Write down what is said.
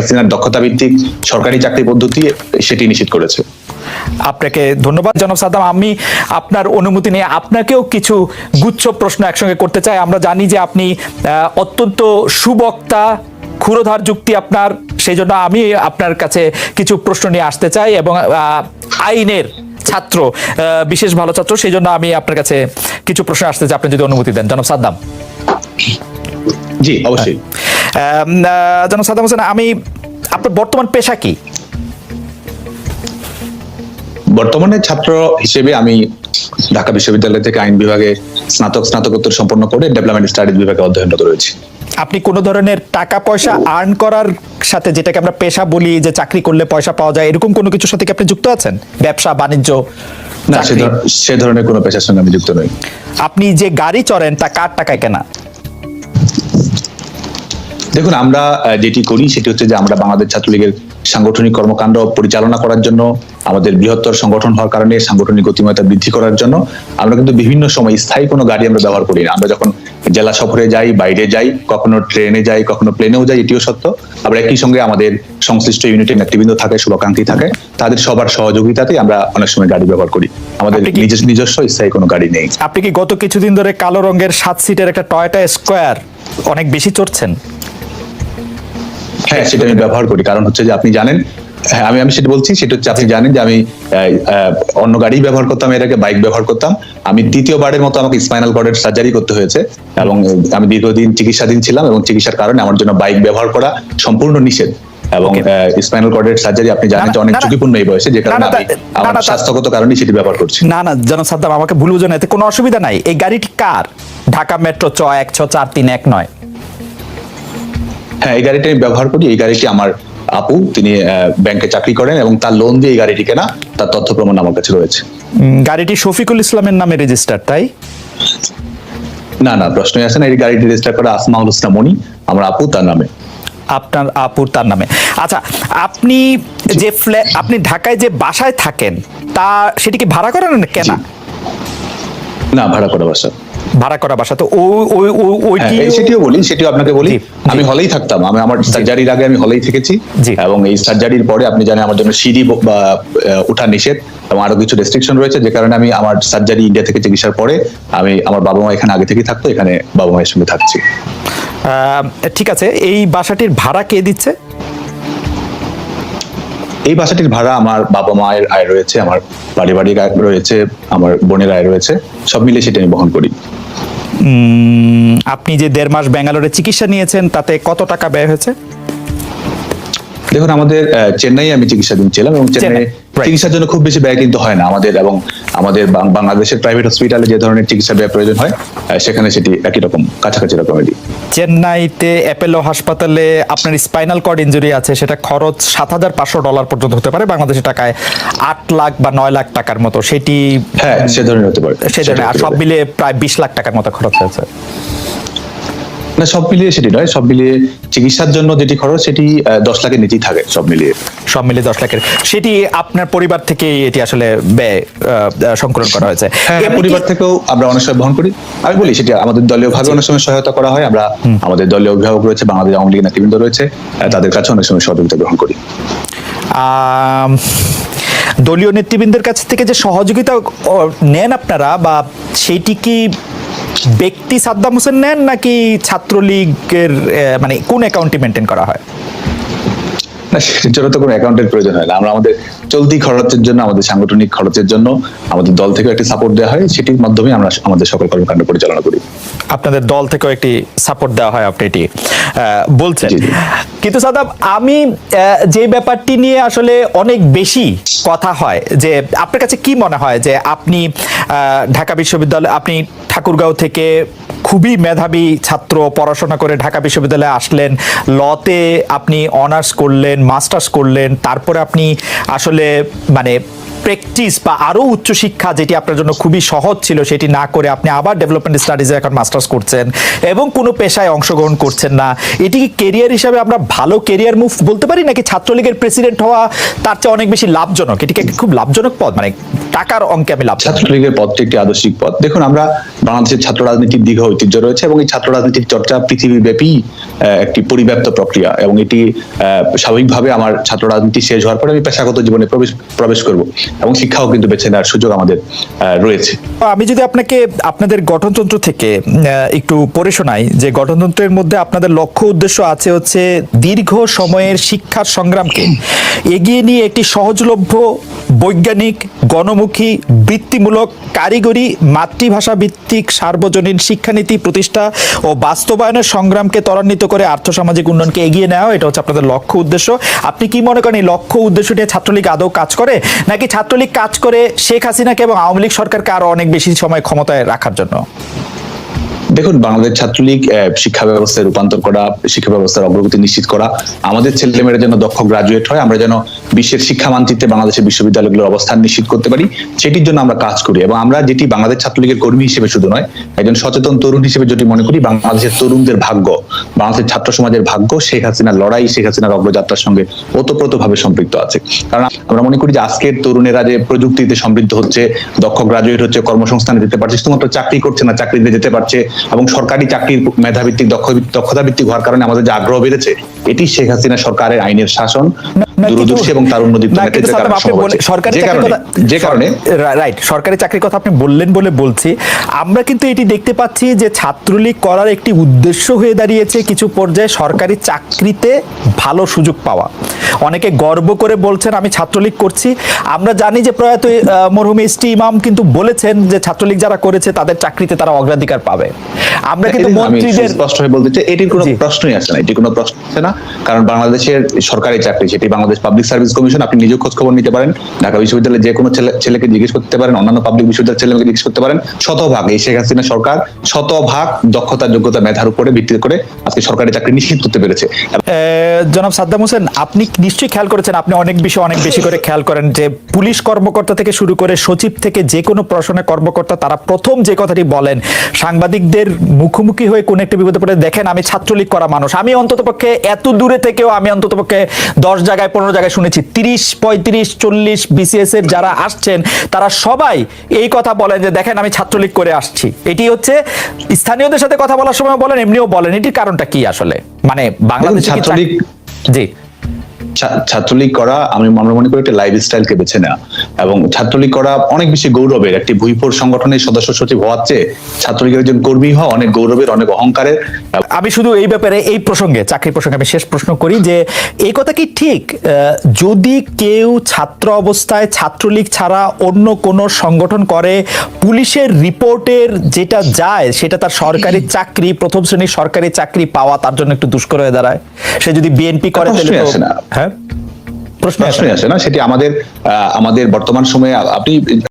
হাসিনার দক্ষতা ভিত্তিক সরকারি চাকরি পদ্ধতি সেটি নিশ্চিত করেছে। আপনাকে ধন্যবাদ জনাব সাদ্দাম। আমি আপনার অনুমতি নিয়ে আপনাকেও কিছু গুচ্ছ প্রশ্ন একসঙ্গে করতে চাই। আমরা জানি যে আপনি অত্যন্ত সুবক্তা ক্ষুরধার যুক্তি আপনার সেই জন্য আমি আপনার কাছে কিছু প্রশ্ন নিয়ে আসতে চাই এবং আইনের ছাত্র আহ, বিশেষ ভালো ছাত্র সেই জন্য আমি আপনার কাছে কিছু প্রশ্ন আসতে চাই। আপনি যদি অনুমতি দেন। জনাব সাদ্দাম। জি অবশ্যই। জনাব সাদ্দাম হোসেন আমি আপনার বর্তমান পেশা কি? বর্তমানে ছাত্র হিসেবে আমি ঢাকা বিশ্ববিদ্যালয় থেকে আইন বিভাগে স্নাতক স্নাতকোত্তর সম্পন্ন করে ডেভেলপমেন্ট স্টাডিজ বিভাগে অধ্যয়নরত রয়েছি। আপনি কোন ধরনের টাকা পয়সা আর্ন করার সাথে যেটাকে আমরা পেশা বলি যে চাকরি করলে পয়সা পাওয়া যায় এরকম কোনো কিছুর সাথে কি আপনি যুক্ত আছেন? ব্যবসা বাণিজ্য না সে ধরনের কোনো পেশার সঙ্গে আমি যুক্ত নই। আপনি যে গাড়ি চড়েন তা কার টাকায় কেনা? দেখুন আমরা যেটি করি সেটি হচ্ছে যে আমরা বাংলাদেশ ছাত্রলীগের সাংগঠনিক কর্মকাণ্ড পরিচালনা করার জন্য আমাদের বৃহত্তর সংগঠন হওয়ার কারণে সাংগঠনিক গতিময়তা বৃদ্ধি করার জন্য আমরা কিন্তু বিভিন্ন সময় স্থায়ী কোনো গাড়ি আমরা ব্যবহার করি না। আমরা যখন জেলা সফরে যাই বাইরে যাই কখনো ট্রেনে যাই কখনো প্লেনেও যাই এটিও সত্য। আবার একই সঙ্গে আমাদের সংশ্লিষ্ট ইউনিটের নেতৃবৃন্দ থাকে শুভাকাঙ্ক্ষী থাকে তাদের সবার সহযোগিতাতে আমরা অনেক সময় গাড়ি ব্যবহার করি। আমাদের নিজস্ব নিজস্ব স্থায়ী কোনো গাড়ি নেই। আপনি কি গত কিছুদিন ধরে কালো রঙের সাত সিটের একটা টয়টা স্কোয়ার অনেক বেশি চড়ছেন? হ্যাঁ সেটা আমি ব্যবহার করি। কারণ হচ্ছে যে আপনি জানেন হ্যাঁ আমি আমি সেটা বলছি সেটা হচ্ছে আপনি জানেন যে আমি অন্য গাড়ি ব্যবহার করতাম এর আগে বাইক ব্যবহার করতাম। আমি তৃতীয়বারের মতো আমাকে স্পাইনাল কর্ডের সার্জারি করতে হয়েছে এবং আমি দীর্ঘদিন চিকিৎসাধীন ছিলাম এবং চিকিৎসার কারণে আমার জন্য বাইক ব্যবহার করা সম্পূর্ণ নিষেধ। এবং স্পাইনাল কর্ডের সার্জারি আপনি জানেন যে অনেক ঝুঁকিপূর্ণ এই বয়সে যে কারণে আমি আমার স্বাস্থ্যগত কারণে সেটি ব্যবহার করছি। না না জন সাদ্দাম আমাকে ভুল বুঝো না এতে কোনো অসুবিধা নাই। এই গাড়িটি কার? ঢাকা মেট্রো চ এক ছ চার তিন এক নয়। হ্যাঁ এই গাড়িটি আমি ব্যবহার করি। এই গাড়িটি আমার আপু তিনি ব্যাংকে চাকরি করেন এবং তার লোন দিয়ে এই গাড়িটি কেনা তার তথ্য প্রমাণ আমার কাছে রয়েছে। গাড়িটি শফিকুল ইসলামের নামে রেজিস্টার তাই? না না প্রশ্নই আসে না এই গাড়িটি রেজিস্টার করা আসমাউল হোসনা মনি আমার আপু তার নামে। আপনার আপুর তার নামে। আচ্ছা আপনি যে ফ্ল্যাট আপনি ঢাকায় যে বাসায় থাকেন তা সেটি কি ভাড়া করেন না কেনা? না ভাড়া করা বাসা। ভাড়া করা বাসা। তো ওই ওইটি হ্যাঁ, সেটিও বলি সেটিও আপনাকে বলি। আমি হলেই থাকতাম। আমি আমার সার্জারির আগে আমি হলেই থেকেছি। এবং এই সার্জারির পরে আপনি জানেন আমার জন্য সিঁড়ি ওঠা নিষেধ এবং আরও কিছু রেস্ট্রিকশন রয়েছে যে কারণে আমি আমার সার্জারি ইন্ডিয়া থেকে চিকিৎসার পরে আমি আমার বাবা মা এখানে আগে থেকে থাকতো এখানে বাবা মায়ের সঙ্গে থাকছি। ঠিক আছে এই বাসাটির ভাড়া কে দিচ্ছে? এই বাসাটির ভাড়া আমার বাবা মায়ের আয় রয়েছে আমার পারিবারিক আয় রয়েছে আমার বোনের আয় রয়েছে সব মিলে সেটা আমি বহন করি। আপনি যে দেড় মাস ব্যাঙ্গালোরে চিকিৎসা নিয়েছেন তাতে কত টাকা ব্যয় হয়েছে? দেখুন আমাদের চেন্নাই আমি চিকিৎসাধীন ছিলাম এবং চেন্নাই চিকিৎসার জন্য খুব বেশি ব্যয় কিন্তু হয় না আমাদের এবং আমাদের বাংলাদেশের প্রাইভেট হসপিটালে যে ধরনের চিকিৎসা ব্যয় প্রয়োজন হয় সেখানে সেটি একই রকম কাছাকাছি রকমেরই চেন্নাইতে অ্যাপেলো হাসপাতালে আপনার স্পাইনাল কর্ড ইঞ্জুরি আছে সেটা খরচ সাত হাজার পাঁচশো ডলার পর্যন্ত হতে পারে বাংলাদেশের টাকায় আট লাখ বা নয় লাখ টাকার মতো সেটি হ্যাঁ সে ধরনের হতে পারে সে ধরনের আর সব। মিলিয়ে প্রায় বিশ লাখ টাকার মতো খরচ হয়েছে। না সব মিলিয়ে সেটি নয় সব মিলিয়ে চিকিৎসার জন্য যেটি খরচ সেটি দশ লাখের নিচেই থাকে সব মিলিয়ে। সব মিলিয়ে দশ লাখের। সেটি আপনার পরিবার থেকে এটি আসলে ব্যয় সংকলন করা হয়েছে। হ্যাঁ পরিবার থেকেও আমরা অনেক সময় বহন করি। আমি বলি সেটি আমাদের দলীয় ভাবে অনেক সময় সহায়তা করা হয়। আমরা আমাদের দলীয় অভিভাবক রয়েছে বাংলাদেশ আওয়ামী লীগের নেতৃবৃন্দ রয়েছে তাদের কাছে অনেক সময় সহযোগিতা গ্রহণ করি। দলীয় নেতৃবৃন্দের কাছ থেকে যে সহযোগিতা নেন আপনারা বা সেইটি কি ব্যক্তি সাদ্দাম হোসেন নেন নাকি ছাত্রলীগের মানে কোন অ্যাকাউন্টে মেনটেন করা হয়? না সেটার জন্য তো কোনো অ্যাকাউন্টের প্রয়োজন হয় না। আমরা আমাদের চলতি খরচের জন্য আমাদের সাংগঠনিক খরচের জন্য আমাদের দল থেকে একটি সাপোর্ট দেওয়া হয়। সেটির মাধ্যমে আমরা আমাদের সকল কর্মকাণ্ড পরিচালনা করি। আপনাদের দল থেকেও একটি সাপোর্ট দেওয়া হয় আপনি এটি বলছেন। কিন্তু সাদাব আমি যে ব্যাপারটি নিয়ে আসলে অনেক বেশি কথা হয় যে আপনার কাছে কি মনে হয় যে আপনি ঢাকা বিশ্ববিদ্যালয় আপনি ঠাকুরগাঁও থেকে খুবই মেধাবী ছাত্র, পড়াশোনা করে ঢাকা বিশ্ববিদ্যালয়ে আসলেন। লতে আপনি অনার্স করলেন মাস্টার্স করলেন। তারপরে আপনি আসলে মানে প্র্যাকটিস বা আরও উচ্চশিক্ষা যেটি আপনার জন্য খুবই সহজ ছিল, সেটি না করে আপনি আবার ডেভেলপমেন্ট স্টাডিজে এখন মাস্টার্স করছেন এবং কোনো পেশায় অংশগ্রহণ করছেন না। এটি কি কেরিয়ার হিসাবে আমরা ভালো কেরিয়ার মুভ বলতে পারি, নাকি ছাত্রলীগের প্রেসিডেন্ট হওয়া তার চেয়ে অনেক বেশি লাভজনক? এটি কি খুব লাভজনক পদ? মানে টাকার অঙ্কে আমি লাভ ছাত্রলীগের পথটি একটি আদর্শিক পথ দেখুন, আমরা বাংলাদেশের ছাত্র রাজনীতির দীর্ঘ ঐতিহ্য রয়েছে এবং এই ছাত্র রাজনীতির চর্চা পৃথিবীব্যাপী একটি পরিব্যাপ্ত প্রক্রিয়া এবং এটি স্বাভাবিকভাবে আমার ছাত্র রাজনীতি শেষ হওয়ার পরে আমি পেশাগত জীবনে প্রবেশ প্রবেশ করব। এবং শিক্ষাও কিন্তু বেছে নেওয়ার সুযোগ আমাদের রয়েছে। আমি যদি আপনাকে, আপনাদের গঠনতন্ত্র থেকে একটু পড়ে শোনাই, যে গঠনতন্ত্রের মধ্যে আপনাদের লক্ষ্য উদ্দেশ্য আছে হচ্ছে দীর্ঘ সময়ের শিক্ষার সংগ্রামকে এগিয়ে নিয়ে একটি সহজলভ্য বৈজ্ঞানিক, গণমুখী, বৃত্তিমূলক, কারিগরি, মাতৃভাষা ভিত্তিক সার্বজনীন শিক্ষানীতি প্রতিষ্ঠা ও বাস্তবায়নের সংগ্রামকে ত্বরান্বিত করে আর্থসামাজিক উন্নয়নকে এগিয়ে নেওয়া, এটা হচ্ছে আপনাদের লক্ষ্য উদ্দেশ্য। আপনি কি মনে করেন এই লক্ষ্য উদ্দেশ্য নিয়ে ছাত্রলীগ আদৌ কাজ করে? নাকি ছাত্রলীগ কাজ করে শেখ হাসিনাকে এবং আওয়ামী লীগ সরকারকে আরও অনেক বেশি সময় ক্ষমতায় রাখার জন্য? দেখুন, বাংলাদেশ ছাত্রলীগ শিক্ষা ব্যবস্থায় রূপান্তর করা, শিক্ষা ব্যবস্থার অগ্রগতি নিশ্চিত করা, আমাদের ছেলেমেয়েরা যেন দক্ষ গ্রাজুয়েট হয়, আমরা যেন বিশ্বের শিক্ষা মানচিত্রে বাংলাদেশের বিশ্ববিদ্যালয়গুলোর অবস্থান নিশ্চিত করতে পারি, সেটির জন্য আমরা কাজ করি। এবং আমরা যেটি বাংলাদেশ ছাত্রলীগের কর্মী হিসেবে শুধু নয়, একজন সচেতন তরুণ হিসেবে যেটি মনে করি, বাংলাদেশের তরুণদের ভাগ্য, বাংলাদেশের ছাত্র সমাজের ভাগ্য, শেখ হাসিনার লড়াই, শেখ হাসিনার অগ্রযাত্রার সঙ্গে ওতপ্রোত ভাবে সম্পৃক্ত আছে। কারণ আমরা মনে করি যে আজকের তরুণেরা যে প্রযুক্তিতে সমৃদ্ধ হচ্ছে, দক্ষ গ্রাজুয়েট হচ্ছে, কর্মসংস্থানে যেতে পারছে, শুধুমাত্র চাকরি করছে না, চাকরিতে যেতে পারছে এবং সরকারি চাকরির মেধাভিত্তিক দক্ষ দক্ষতা ভিত্তিক হওয়ার কারণে আমাদের যে আগ্রহ বেড়েছে এটি শেখ হাসিনা সরকারের আইনের শাসন দূরদর্শী এবং হচ্ছে। সরকারি যে কারণে। রাইট সরকারি চাকরির কথা আপনি বললেন বলে বলছি। আমরা কিন্তু এটি দেখতে পাচ্ছি যে ছাত্রলীগ করার একটি উদ্দেশ্য হয়ে দাঁড়িয়েছে কিছু পর্যায়ে সরকারি চাকরিতে ভালো সুযোগ পাওয়া। অনেকে গর্ব করে বলছেন আমি ছাত্রলীগ করছি। আমরা জানি যে প্রয়াত মরহুম এস টি ইমাম কিন্তু বলেছেন যে ছাত্রলীগ যারা করেছে তাদের চাকরিতে তারা অগ্রাধিকার পাবে। আমরা কিন্তু মন্ত্রীদের স্পষ্ট হয়ে বলতে চাই এটির কোনো প্রশ্নই আসে না এটি কোনো প্রশ্ন আসে না কারণ বাংলাদেশের সরকারি চাকরি সেটি বাংলাদেশ পাবলিক সার্ভিস কমিশন আপনি নিজেও খোঁজ খবর নিতে পারেন ঢাকা বিশ্ববিদ্যালয়ে যে কোনো ছেলে ছেলেকে জিজ্ঞেস করতে পারেন অন্যান্য পাবলিক বিশ্ববিদ্যালয়ের ছেলেকে জিজ্ঞেস করতে পারেন শতভাগ এই শেখ হাসিনা সরকার শতভাগ দক্ষতা যোগ্যতা মেধার উপরে ভিত্তি করে আজকে সরকারি চাকরি নিশ্চিত করতে পেরেছে। জনাব সাদ্দাম হোসেন আপনি নিশ্চয়ই খেয়াল করেছেন আপনি অনেক বেশি অনেক বেশি করে খেয়াল করেন যে পুলিশ কর্মকর্তা থেকে শুরু করে সচিব থেকে যে কোনো প্রশাসনের কর্মকর্তা তারা প্রথম যে কথাটি বলেন সাংবাদিকদের মুখোমুখি হয়ে কোন একটা বিপদে পড়ে দেখেন আমি ছাত্রলীগ করা মানুষ। আমি অন্ততপক্ষে এত দূরে থেকেও আমি অন্ততপক্ষে দশ জায়গায় পনেরো জায়গায় শুনেছি তিরিশ পঁয়ত্রিশ চল্লিশ বিসিএস এর যারা আসছেন তারা সবাই এই কথা বলেন যে দেখেন আমি ছাত্রলীগ করে আসছি। এটি হচ্ছে স্থানীয়দের সাথে কথা বলার সময় বলেন এমনিও বলেন এটির কারণটা কি আসলে? মানে বাংলাদেশ ছাত্রলীগ- জি। ছাত্রলীগ করা আমি আমরা মনে করি একটা লাইফস্টাইলকে বেছে নেওয়া এবং ছাত্রলীগ করা অনেক বেশি গৌরবের একটি ভুইপুর সংগঠনের সদস্য সচিব হওয়ার চেয়ে ছাত্রলীগের একজন কর্মী হওয়া অনেক গৌরবের অনেক অহংকারের। আমি শুধু এই ব্যাপারে এই প্রসঙ্গে চাকরি প্রসঙ্গে আমি শেষ প্রশ্ন করি যে এই কথা কি ঠিক? যদি কেউ ছাত্র অবস্থায় ছাত্রলীগ ছাড়া অন্য কোনো সংগঠন করে পুলিশের রিপোর্টের যেটা যায় সেটা তার সরকারি চাকরি প্রথম শ্রেণির সরকারি চাকরি পাওয়া তার জন্য একটু দুষ্কর হয়ে দাঁড়ায়। সে যদি বিএনপি করে তাহলে হ্যাঁ? প্রশ্ন আসে না। সেটি আমাদের আহ, আমাদের বর্তমান সময়ে আপনি